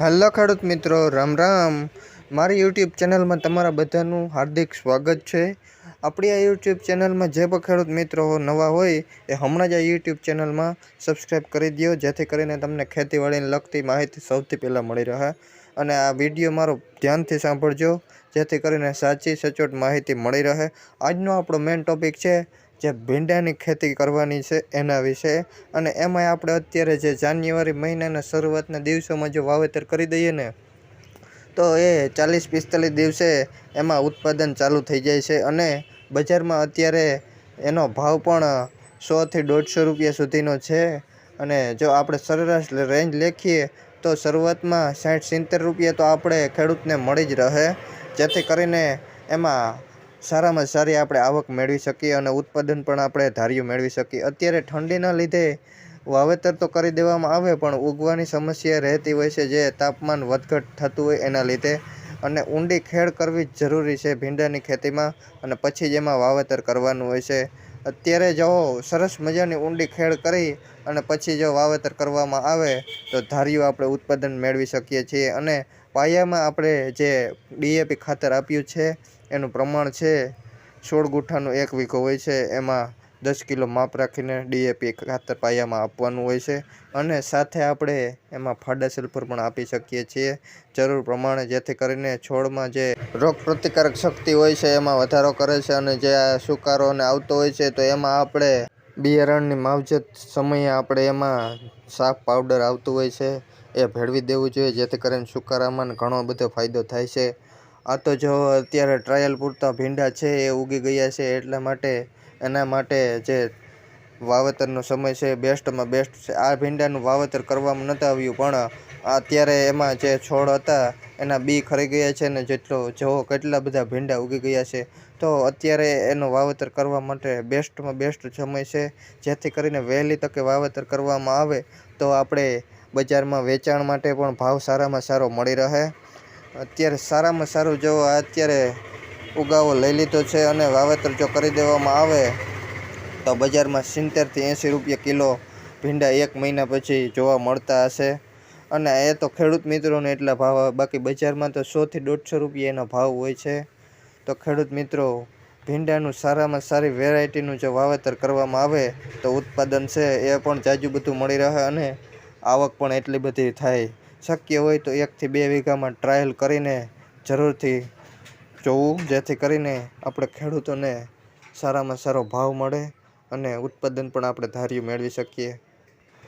Hello ખેડૂત મિત્રો, રામ રામ. મારી યુટ્યુબ ચેનલમાં તમારા બધાનું હાર્દિક સ્વાગત છે. આપણી આ યુટ્યુબ ચેનલમાં જે પણ ખેડૂત મિત્રો નવા હોય, એ હમણાં જ આ યુટ્યુબ ચેનલમાં સબસ્ક્રાઈબ કરી દો જેથી કરીને તમને ખેતીવાડીને લગતી માહિતી સૌથી પહેલાં મળી રહે. અને આ વીડિયો મારો ધ્યાનથી સાંભળજો, જેથી કરીને સાચી, સચોટ માહિતી મળી રહે. આજનો આપણો મેઇન ટોપિક છે જે ભીંડાની ખેતી કરવાની છે એના વિશે. અને એમાંય આપણે અત્યારે જે જાન્યુઆરી મહિનાના શરૂઆતના દિવસોમાં જો વાવેતર કરી દઈએ ને, તો એ ચાલીસ પિસ્તાલીસ દિવસે એમાં ઉત્પાદન ચાલુ થઈ જાય છે. અને બજારમાં અત્યારે એનો ભાવ પણ સોથી દોઢસો રૂપિયા સુધીનો છે. અને જો આપણે સરેરાશ રેન્જ લેખીએ, તો શરૂઆતમાં સાઠ સિત્તેર રૂપિયા તો આપણે ખેડૂતને મળી જ રહે. જેથી કરીને એમાં સારામાં સારી આપણે આવક મેળવી શકીએ અને ઉત્પાદન પણ આપણે ધાર્યું મેળવી શકીએ. અત્યારે ઠંડીના લીધે વાવેતર તો કરી દેવામાં આવે, પણ ઉગવાની સમસ્યા રહેતી હોય છે જે તાપમાન વધઘટ થતું હોય એના લીધે. અને ઊંડી ખેડ કરવી જરૂરી છે ભીંડાની ખેતીમાં અને પછી જેમાં વાવેતર કરવાનું હોય છે. અત્યારે જો સરસ મજાની ઊંડી ખેડ કરી અને પછી જો વાવેતર કરવામાં આવે, તો ધાર્યું આપણે ઉત્પાદન મેળવી શકીએ છીએ. અને પાયામાં આપણે જે ડીએપી ખાતર આપ્યું છે એનું પ્રમાણ છે. સોળ ગુઠ્ઠાનું એક વીઘો હોય છે. એમાં દસ કિલો માપ રાખીને ડીએપી ખાતર પાયામાં આપવાનું હોય છે. અને સાથે આપણે એમાં ફાડા સલ્ફર પણ આપી શકીએ છીએ. જરૂર પ્રમાણે જેથી કરીને છોડમાં જે રોગ પ્રતિકારક શક્તિ હોય છે એમાં વધારો કરે છે અને જે આ સુકારોને આવતો હોય છે તો એમાં આપણે બિયારણની માવજત સમયે આપણે એમાં સાફ પાવડર આવતું હોય છે એ ભેળવી દેવું જોઈએ જેથી કરીને સુકારામાં ઘણો બધો ફાયદો થાય છે. આ તો જો અત્યારે ટ્રાયલ પૂરતા ભીંડા છે, એ ઉગી ગયા છે એટલા માટે એના માટે જે વાવેતરનો સમય છે, બેસ્ટમાં બેસ્ટ છે. આ ભીંડાનું વાવેતર કરવામાં નહોતું આવ્યું, પણ અત્યારે એમાં જે છોડ હતા, એના બી ખરી ગયા છે ને જેટલો જેવો કેટલા બધા ભીંડા ઉગી ગયા છે. તો અત્યારે એનું વાવેતર કરવા માટે બેસ્ટમાં બેસ્ટ સમય છે. જેથી કરીને વહેલી તકે વાવેતર કરવામાં આવે, તો આપણે બજારમાં વેચાણ માટે પણ ભાવ સારામાં સારો મળી રહે. અત્યારે સારામાં સારું જેવો અત્યારે ઉગાવો લઈ લીધો છે અને વાવેતર જો કરી દેવામાં આવે, તો બજારમાં સિત્તેરથી એંસી રૂપિયા કિલો ભીંડા એક મહિના પછી જોવા મળતા હશે. અને એ તો ખેડૂત મિત્રોને એટલા ભાવ બાકી બજારમાં તો સોથી દોઢસો રૂપિયા એનો ભાવ હોય છે. તો ખેડૂત મિત્રો, ભીંડાનું સારામાં સારી વેરાયટીનું જો વાવેતર કરવામાં આવે, તો ઉત્પાદન છે એ પણ જાજુ બધું મળી રહે અને આવક પણ એટલી બધી થાય. શક્ય હોય તો એકથી બે વીઘામાં ટ્રાયલ કરીને જરૂરથી જોવું, જેથી કરીને આપણે ખેડૂતોને સારામાં સારો ભાવ મળે અને ઉત્પાદન પણ આપણે ધાર્યું મેળવી શકીએ.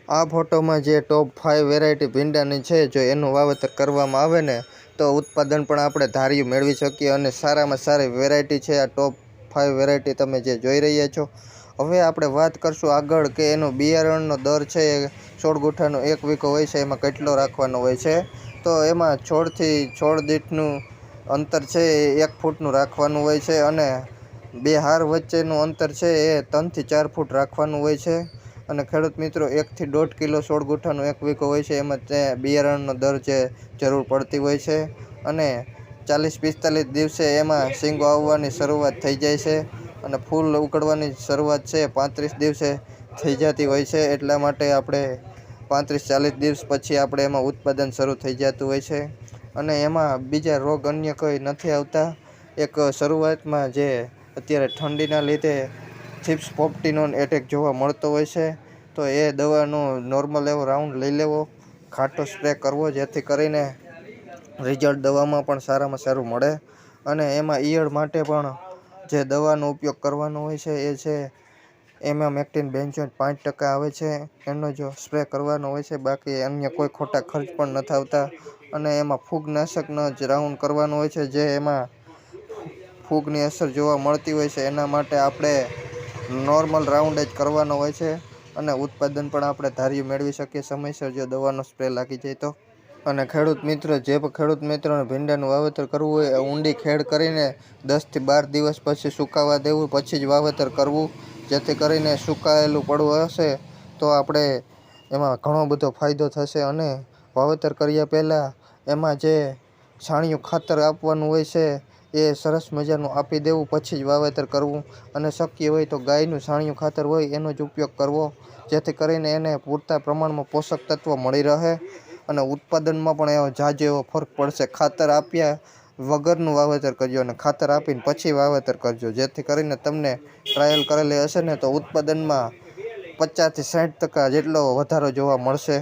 આ ફોટોમાં જે ટોપ ફાઇવ વેરાયટી ભીંડાની છે, જો એનું વાવેતર કરવામાં આવે ને, તો ઉત્પાદન પણ આપણે ધાર્યું મેળવી શકીએ અને સારામાં સારી વેરાયટી છે. આ ટોપ ફાઇવ વેરાયટી તમે જે જોઈ રહ્યા છો. હવે આપણે વાત કરશું આગળ કે એનો બિયારણનો દર છે છોડ ગુઠાનો એક વીકો હોય છે, એમાં કેટલો રાખવાનો હોય છે, તો એમાં છોડથી છોડ દીઠનું અંતર છે એ એક ફૂટનું રાખવાનું હોય છે અને બે હાર વચ્ચેનું અંતર છે એ ત્રણથી ચાર ફૂટ રાખવાનું હોય છે. અને ખેડૂત મિત્રો, એકથી દોઢ કિલો સોળ ગુઠાનો એક વીકો હોય છે, એમાં તે બિયારણનો દર જે જરૂર પડતી હોય છે. અને ચાલીસ પિસ્તાલીસ દિવસે એમાં શીંગો આવવાની શરૂઆત થઈ જાય છે અને ફૂલ ઉકળવાની શરૂઆત છે, પાંત્રીસ દિવસે થઈ જતી હોય છે, એટલા માટે આપણે પાંત્રીસ ચાલીસ દિવસ પછી આપણે એમાં ઉત્પાદન શરૂ થઈ જતું હોય છે. અને એમાં બીજા રોગ અન્ય કંઈ નથી આવતા. એક શરૂઆતમાં જે અત્યારે ઠંડીના લીધે ચિપ્સ પોપ્ટીનોન એટેક જોવા મળતો હોય છે, તો એ દવાનો નોર્મલ એવો રાઉન્ડ લઈ લેવો. ખાટો સ્પ્રે કરવો, જેથી કરીને રિઝલ્ટ દવામાં પણ સારામાં સારું મળે. અને એમાં ઈયળ માટે પણ જે દવાનો ઉપયોગ કરવાનો હોય છે, એ છે એમાં મેક્ટિન બેન્ઝોઇટ પાંચ ટકા આવે છે. એનો જો સ્પ્રે કરવાનો હોય છે, બાકી અન્ય કોઈ ખોટા ખર્ચ પણ નથી આવતા અને એમાં ફૂગનાશકનો જ રાઉન્ડ કરવાનો હોય છે, જે એમાં ફૂગની અસર જોવા મળતી હોય છે. એના માટે આપણે નોર્મલ રાઉન્ડ જ કરવાનો હોય છે અને ઉત્પાદન પણ આપણે ધાર્યું મેળવી શકીએ. સમયસર જો દવાનો સ્પ્રે લાગી જાય તો. અને ખેડૂત મિત્રો, જે પણ ખેડૂત મિત્રોને ભીંડાનું વાવેતર કરવું હોય ઊંડી ખેડ કરીને દસથી બાર દિવસ પછી સુકાવા દેવું, પછી જ વાવેતર કરવું. જેથી કરીને સુકાયેલું પડવું હશે, તો આપણે એમાં ઘણો બધો ફાયદો થશે. અને વાવેતર કર્યા પહેલાં એમાં જે છાણિયું ખાતર આપવાનું હોય છે, એ સરસ મજાનું આપી દેવું, પછી જ વાવેતર કરવું. અને શક્ય હોય તો ગાયનું છાણિયું ખાતર હોય, એનો જ ઉપયોગ કરવો, જેથી કરીને એને પૂરતા પ્રમાણમાં પોષક તત્વો મળી રહે. અને ઉત્પાદનમાં પણ એવો જાજો એવો ફરક પડશે. ખાતર આપ્યા વગરનું વાવેતર કરજો અને ખાતર આપીને પછી વાવેતર કરજો. જેથી કરીને તમને ટ્રાયલ કરેલી હશે ને તો ઉત્પાદનમાં પચાસથી સાઠ ટકા જેટલો વધારો જોવા મળશે.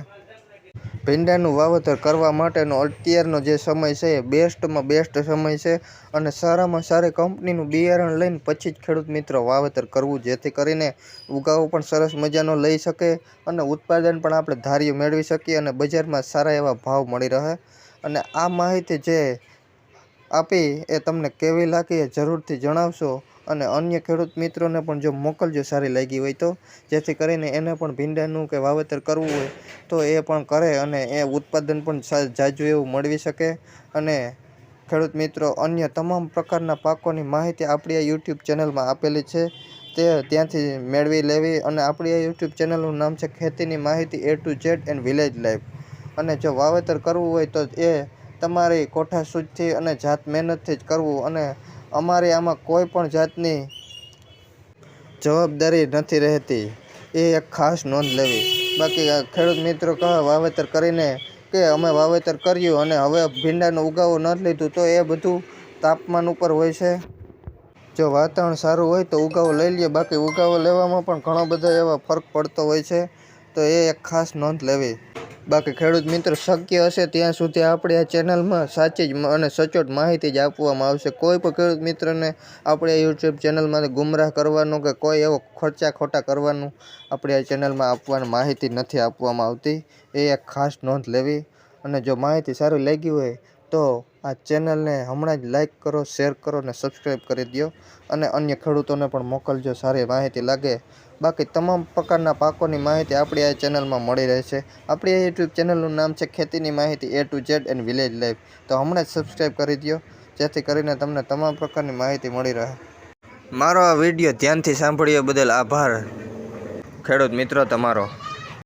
ભીંડાનું વાવેતર કરવા માટેનો અત્યારનો જે સમય છે, એ બેસ્ટમાં બેસ્ટ સમય છે અને સારામાં સારી કંપનીનું બિયારણ લઈને પછી જ ખેડૂત મિત્રો વાવેતર કરવું. જેથી કરીને ઉગાવો પણ સરસ મજાનો લઈ શકે અને ઉત્પાદન પણ આપણે ધાર્યું મેળવી શકીએ અને બજારમાં સારા એવા ભાવ મળી રહે. અને આ માહિતી જે આપી એ તમને કેવી લાગી એ જરૂરથી જણાવશો અને અન્ય ખેડૂત મિત્રોને પણ જો મોકલજો, સારી લાગી હોય તો. જેથી કરીને એને પણ ભીંડાનું કે વાવેતર કરવું હોય તો એ પણ કરે અને એ ઉત્પાદન પણ જાજુ એવું મેળવી શકે. અને ખેડૂત મિત્રો, અન્ય તમામ પ્રકારના પાકોની માહિતી આપણી આ યુટ્યુબ ચેનલમાં આપેલી છે. તે ત્યાંથી મેળવી લેવી અને આપણી આ યુટ્યુબ ચેનલનું નામ છે ખેતીની માહિતી A to Z and village life અને જો વાવેતર કરવું હોય તો એ તમારી કોઠા સૂચથી અને જાત મહેનતથી જ કરવું અને અમારી આમાં કોઈ પણ જાતની જવાબદારી નથી રહેતી. એ એક ખાસ નોંધ લેવી. બાકી ખેડૂત મિત્રો કહે, વાવેતર કરીને કે અમે વાવેતર કર્યું અને હવે ભીંડાનો ઉગાવો ન લીધું, તો એ બધું તાપમાન ઉપર હોય છે. જો વાતાવરણ સારું હોય તો ઉગાવો લઈ લઈએ બાકી ઉગાવો લેવામાં પણ ઘણો બધો એવો ફરક પડતો હોય છે. તો એ એક ખાસ નોંધ લેવી. બાકી ખેડૂત મિત્રો શક્ય હશે ત્યાં સુધી આપણે આ ચેનલમાં સાચી જ અને સચોટ માહિતી જ આપવામાં આવશે. કોઈ પણ ખેડૂત મિત્રને આપણે યુટ્યુબ ચેનલમાંથી ગુમરાહ કરવાનું કે કોઈ એવો ખર્ચા ખોટા કરવાનું આપણે આ ચેનલમાં આપવાની માહિતી નથી આપવામાં આવતી. એ એક ખાસ નોંધ લેવી. અને જો માહિતી સારી લાગી હોય તો આ ચેનલને હમણાં જ લાઇક કરો, શેર કરો અને સબસ્ક્રાઈબ કરી દો અને અન્ય ખેડૂતોને પણ મોકલજો. સારી માહિતી લાગે બાકી તમામ પ્રકારના પાકોની માહિતી આપણી આ ચેનલમાં મળી રહેશે. આપણી આ યુટ્યુબ ચેનલનું નામ છે ખેતીની માહિતી A to Z and village life તો હમણાં જ સબસ્ક્રાઈબ કરી દો જેથી કરીને તમને તમામ પ્રકારની માહિતી મળી રહે. મારો આ વીડિયો ધ્યાનથી સાંભળ્યો બદલ આભાર. ખેડૂત મિત્રો, તમારો.